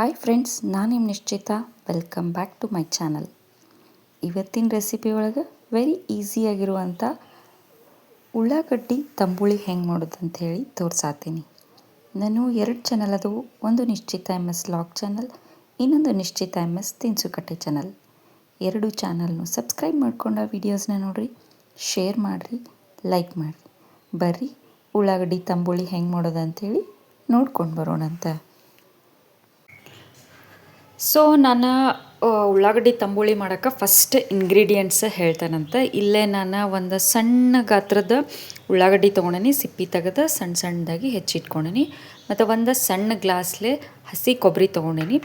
Hi friends ನಾನು ನಿಮ್ಮ ನಿಶ್ಚಿತ. Welcome back to my channel ಇವತ್ತಿನ ರೆಸಿಪಿ ಒಳಗೆ ವೆರಿ ಈಸಿಯಾಗಿರುವಂಥ ಉಳ್ಳಾಗಡ್ಡಿ, ತಂಬುಳಿ ಹೆಂಗೆ ಮಾಡೋದು ಅಂತ ಹೇಳಿ ತೋರ್ಸಾತೀನಿ. ನಾನು ಎರಡು ಚಾನಲ್ ಅದು ಒಂದು ನಿಶ್ಚಿತ ಎಂ ಎಸ್ ಲಾಗ್ ಚಾನಲ್ ಇನ್ನೊಂದು ನಿಶ್ಚಿತ ಎಂ ಎಸ್ ತಿನ್ಸುಕಟ್ಟೆ ಚಾನಲ್ ಎರಡು ಚಾನಲ್ನು ಸಬ್ಸ್ಕ್ರೈಬ್ ಮಾಡ್ಕೊಂಡ ವಿಡಿಯೋಸ್ನ ನೋಡಿರಿ ಶೇರ್ ಮಾಡಿರಿ ಲೈಕ್ ಮಾಡಿರಿ. ಬರ್ರಿ, ಉಳ್ಳಾಗಡ್ಡಿ, ತಂಬುಳಿ ಹೆಂಗೆ ಮಾಡೋದು ನೋಡ್ಕೊಂಡು ಬರೋಣ ಅಂತ ಸೊ ನಾನು ಉಳ್ಳಾಗಡ್ಡಿ ತಂಬುಳಿ ಮಾಡೋಕ್ಕೆ ಫಸ್ಟ್ ಇಂಗ್ರೀಡಿಯೆಂಟ್ಸ್ ಹೇಳ್ತಾನಂತೆ. ಇಲ್ಲೇ ನಾನು ಒಂದು ಸಣ್ಣ ಗಾತ್ರದ ಉಳ್ಳಾಗಡ್ಡಿ ತೊಗೊಂಡೇನಿ, ಸಿಪ್ಪಿ ತೆಗೆದು ಸಣ್ಣ ಸಣ್ಣದಾಗಿ ಹೆಚ್ಚಿಟ್ಕೊಂಡೀನಿ. ಮತ್ತು ಒಂದು ಸಣ್ಣ ಗ್ಲಾಸ್ಲೆ ಹಸಿ ಕೊಬ್ಬರಿ ತೊಗೊಂಡೀನಿ.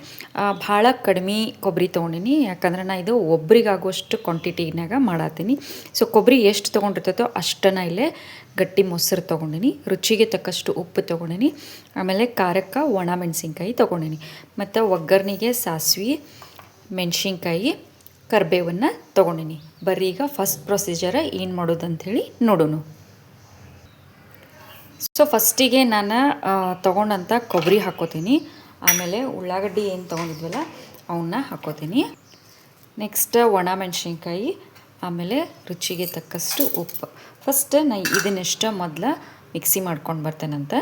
ಭಾಳ ಕಡಿಮೆ ಕೊಬ್ಬರಿ ತೊಗೊಂಡೀನಿ, ಯಾಕಂದ್ರೆ ನಾನು ಇದು ಒಬ್ರಿಗಾಗುವಷ್ಟು ಕ್ವಾಂಟಿಟಿನಾಗ ಮಾಡತ್ತೀನಿ ಸೊ ಕೊಬ್ಬರಿ ಎಷ್ಟು ತೊಗೊಂಡಿರ್ತೈತೋ ಅಷ್ಟನ್ನು ಇಲ್ಲೇ ಗಟ್ಟಿ ಮೊಸರು ತೊಗೊಂಡಿನಿ, ರುಚಿಗೆ ತಕ್ಕಷ್ಟು ಉಪ್ಪು ತೊಗೊಂಡಿನಿ, ಆಮೇಲೆ ಖಾರಕ್ಕೆ ಒಣ ಮೆಣಸಿನ್ಕಾಯಿ ತೊಗೊಂಡಿನಿ. ಮತ್ತು ಒಗ್ಗರಣೆಗೆ ಸಾಸಿವೆ ಮೆಣಸಿನ್ಕಾಯಿ ಕರಿಬೇವನ್ನು ತೊಗೊಂಡಿನಿ. ಬರ್ರಿ ಈಗ ಫಸ್ಟ್ ಪ್ರೊಸೀಜರ ಏನು ಮಾಡೋದು ಅಂಥೇಳಿ ನೋಡೋಣ ಸೊ ಫಸ್ಟಿಗೆ ನಾನು ತೊಗೊಂಡಂಥ ಕೊಬ್ಬರಿ ಹಾಕೋತೀನಿ. ಆಮೇಲೆ ಉಳ್ಳಾಗಡ್ಡಿ ಏನು ತೊಗೊಂಡಿದ್ವಲ್ಲ ಅವನ್ನ ಹಾಕೋತೀನಿ. ನೆಕ್ಸ್ಟ್ ಒಣ ಮೆಣಸಿನ್ಕಾಯಿ, ಆಮೇಲೆ ರುಚಿಗೆ ತಕ್ಕಷ್ಟು ಉಪ್ಪು. ಫಸ್ಟ್ ನಾ ಇದನ್ನೆಷ್ಟು ಮೊದಲು ಮಿಕ್ಸಿ ಮಾಡ್ಕೊಂಡು ಬರ್ತೇನಂತ.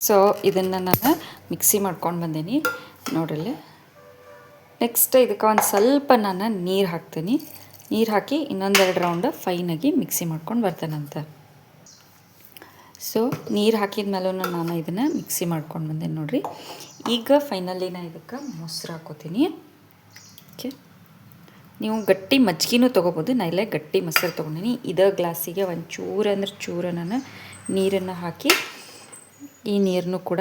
ಸೊ ಇದನ್ನು ನಾನು ಮಿಕ್ಸಿ ಮಾಡ್ಕೊಂಡು ಬಂದೀನಿ. ನೋಡ್ರಲ್ಲಿ ನೆಕ್ಸ್ಟ್ ಇದಕ್ಕೆ ಒಂದು ಸ್ವಲ್ಪ ನಾನು ನೀರು ಹಾಕ್ತೀನಿ. ನೀರು ಹಾಕಿ ಇನ್ನೊಂದೆರಡು ರೌಂಡ್ ಫೈನಾಗಿ ಮಿಕ್ಸಿ ಮಾಡ್ಕೊಂಡು ಬರ್ತಾನಂತೆ ಸೊ ನೀರು ಹಾಕಿದ ಮೇಲೂ ನಾನು ಇದನ್ನು ಮಿಕ್ಸಿ ಮಾಡ್ಕೊಂಡು ಬಂದೇನೆ ನೋಡಿರಿ. ಈಗ ಫೈನಲಿ ನಾನು ಇದಕ್ಕೆ ಮೊಸರು ಹಾಕೋತೀನಿ. ಓಕೆ ನೀವು ಗಟ್ಟಿ ಮಜ್ಜಿಗೆನೂ ತೊಗೋಬೋದು. ನಾನು ಇಲ್ಲೇ ಗಟ್ಟಿ ಮೊಸರು ತೊಗೊಂಡಿನಿ. ಇದೇ ಗ್ಲಾಸಿಗೆ ಒಂದು ಚೂರು ಅಂದ್ರೆ ಚೂರು ನಾನು ನೀರನ್ನು ಹಾಕಿ ಈ ನೀರನ್ನು ಕೂಡ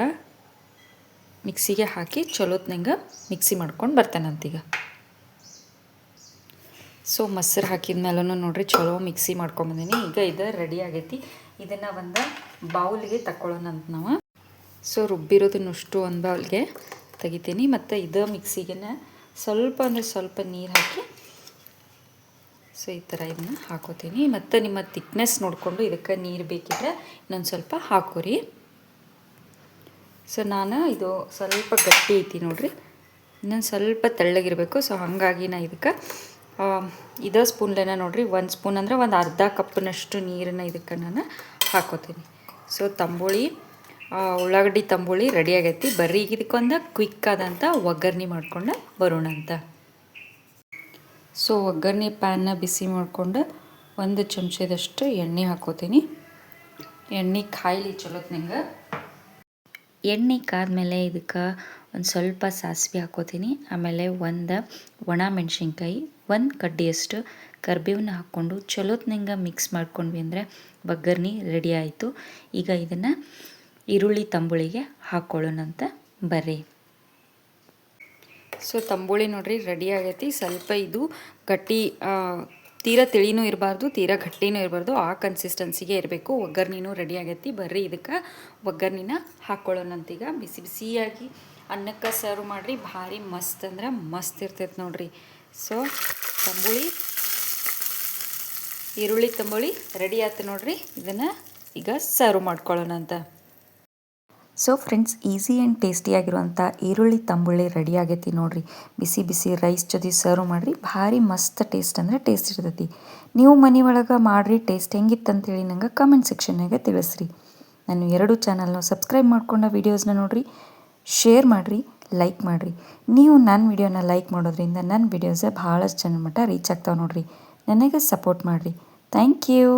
ಮಿಕ್ಸಿಗೆ ಹಾಕಿ ಚಲೋತ್ನಂಗೆ ಮಿಕ್ಸಿ ಮಾಡ್ಕೊಂಡು ಬರ್ತೇನಂತೀಗ ಸೊ ಮೊಸರು ಹಾಕಿದ ಮೇಲೂ ನೋಡಿರಿ ಚಲೋ ಮಿಕ್ಸಿ ಮಾಡ್ಕೊಂಬಂದಿನಿ. ಈಗ ಇದು ರೆಡಿ ಆಗೈತಿ. ಇದನ್ನು ಒಂದು ಬೌಲ್ಗೆ ತಗೊಳ್ಳೋಣ ಅಂತ ನಾವು. ಸೊ ರುಬ್ಬಿರೋದನ್ನಷ್ಟು ಒಂದು ಬೌಲ್ಗೆ ತೆಗಿತೀನಿ. ಮತ್ತು ಇದು ಮಿಕ್ಸಿಗೆ ಸ್ವಲ್ಪ ಅಂದರೆ ಸ್ವಲ್ಪ ನೀರು ಹಾಕಿ ಸೊ ಈ ಥರ ಇದನ್ನ ಹಾಕೋತೀನಿ. ಮತ್ತು ನಿಮ್ಮ ತಿಕ್ನೆಸ್ ನೋಡಿಕೊಂಡು ಇದಕ್ಕೆ ನೀರು ಬೇಕಿದ್ರೆ ಇನ್ನೊಂದು ಸ್ವಲ್ಪ ಹಾಕೋರಿ. ಸೊ ನಾನು ಇದು ಸ್ವಲ್ಪ ಗಟ್ಟಿ ಐತಿ ನೋಡಿರಿ. ಇನ್ನೊಂದು ಸ್ವಲ್ಪ ತೆಳ್ಳಗಿರಬೇಕು. ಸೊ ಹಾಗಾಗಿ ನಾ ಇದಕ್ಕೆ ಇದೇ ಸ್ಪೂನ್ಲೇನ ನೋಡಿರಿ. ಒಂದು ಸ್ಪೂನ್ ಅಂದರೆ ಒಂದು ಅರ್ಧ ಕಪ್ನಷ್ಟು ನೀರನ್ನು ಇದಕ್ಕೆ ನಾನು ಹಾಕೋತೀನಿ. ಸೊ ತಂಬುಳಿ ಉಳ್ಳಾಗಡ್ಡಿ ತಂಬುಳಿ ರೆಡಿ ಆಗೈತಿ. ಬರೀ ಇದಕ್ಕೊಂದು ಕ್ವಿಕ್ ಆದಂಥ ಒಗ್ಗರಣೆ ಮಾಡ್ಕೊಂಡು ಬರೋಣ ಅಂತ. ಸೊ ಒಗ್ಗರಣೆ ಪ್ಯಾನ್ನ ಬಿಸಿ ಮಾಡಿಕೊಂಡು ಒಂದು ಚಮಚದಷ್ಟು ಎಣ್ಣೆ ಹಾಕೋತೀನಿ. ಎಣ್ಣೆ ಕಾಯಿಲಿ ಚಲೋತ್ನಂಗೆ. ಎಣ್ಣೆ ಕಾದ್ಮೇಲೆ ಇದಕ್ಕೆ ಒಂದು ಸ್ವಲ್ಪ ಸಾಸಿವೆ ಹಾಕೋತೀನಿ. ಆಮೇಲೆ ಒಂದು ಒಣ ಮೆಣಸಿನ್ಕಾಯಿ, ಒಂದು ಕಡ್ಡಿಯಷ್ಟು ಕರ್ಬೇವನ್ನ ಹಾಕ್ಕೊಂಡು ಚಲೋತ್ನಂಗೆ ಮಿಕ್ಸ್ ಮಾಡ್ಕೊಂಡ್ವಿ ಅಂದರೆ ಬಗ್ಗರ್ನಿ ರೆಡಿ ಆಯಿತು. ಈಗ ಇದನ್ನು ಈರುಳ್ಳಿ ತಂಬುಳಿಗೆ ಹಾಕ್ಕೊಳ್ಳೋಣಂತ ಬರ್ರಿ. ಸೊ ತಂಬುಳಿ ನೋಡ್ರಿ ರೆಡಿ ಆಗೈತಿ. ಸ್ವಲ್ಪ ಇದು ಗಟ್ಟಿ ತೀರಾ ತಿಳಿನೂ ಇರಬಾರ್ದು, ತೀರಾ ಗಟ್ಟಿನೂ ಇರಬಾರ್ದು. ಆ ಕನ್ಸಿಸ್ಟೆನ್ಸಿಗೆ ಇರಬೇಕು. ಒಗ್ಗರ್ಣಿನೂ ರೆಡಿ ಆಗೈತಿ. ಬರ್ರಿ ಇದಕ್ಕೆ ಒಗ್ಗರ್ಣಿನ ಹಾಕ್ಕೊಳ್ಳೋಣಂತೀಗ ಬಿಸಿ ಬಿಸಿಯಾಗಿ ಅನ್ನಕ್ಕೆ ಸರ್ವ್ ಮಾಡಿರಿ. ಭಾರಿ ಮಸ್ತ್ ಅಂದ್ರೆ ಮಸ್ತ್ ಇರ್ತೈತೆ ನೋಡ್ರಿ. ಸೊ ತಂಬುಳಿ, ಈರುಳ್ಳಿ ತಂಬುಳಿ ರೆಡಿ ಆಯ್ತು ನೋಡ್ರಿ. ಇದನ್ನು ಈಗ ಸರ್ವ್ ಮಾಡ್ಕೊಳ್ಳೋಣ ಅಂತ ಸೊ ಫ್ರೆಂಡ್ಸ್ ಈಸಿ ಆ್ಯಂಡ್ ಟೇಸ್ಟಿಯಾಗಿರುವಂಥ ಈರುಳ್ಳಿ ತಂಬುಳಿ ರೆಡಿ ಆಗೈತಿ ನೋಡಿರಿ. ಬಿಸಿ ಬಿಸಿ ರೈಸ್ ಜೊತೆ ಸರ್ವ್ ಮಾಡಿರಿ. ಭಾರಿ ಮಸ್ತ್ ಟೇಸ್ಟ್ ಅಂದರೆ ಟೇಸ್ಟ್ ಇರ್ತೈತಿ. ನೀವು ಮನೆ ಒಳಗೆ ಮಾಡಿರಿ ಟೇಸ್ಟ್ ಹೆಂಗಿತ್ತು ಅಂತೇಳಿ ನಂಗೆ ಕಮೆಂಟ್ ಸೆಕ್ಷನ್ನಾಗೆ ತಿಳಿಸ್ರಿ. ನಾನು ಎರಡು ಚಾನಲ್ನ ಸಬ್ಸ್ಕ್ರೈಬ್ ಮಾಡ್ಕೊಂಡ ವೀಡಿಯೋಸ್ನ ನೋಡಿರಿ. ಶೇರ್ ಮಾಡಿರಿ ಲೈಕ್ ಮಾಡಿರಿ. ನೀವು ನನ್ನ ವಿಡಿಯೋನ ಲೈಕ್ ಮಾಡೋದ್ರಿಂದ ನನ್ನ ವೀಡಿಯೋಸ ಭಾಳಷ್ಟು ಜನ ಮಟ್ಟ ರೀಚ್ ಆಗ್ತಾವೆ ನೋಡಿರಿ. ನನಗೆ ಸಪೋರ್ಟ್ ಮಾಡಿರಿ. Thank you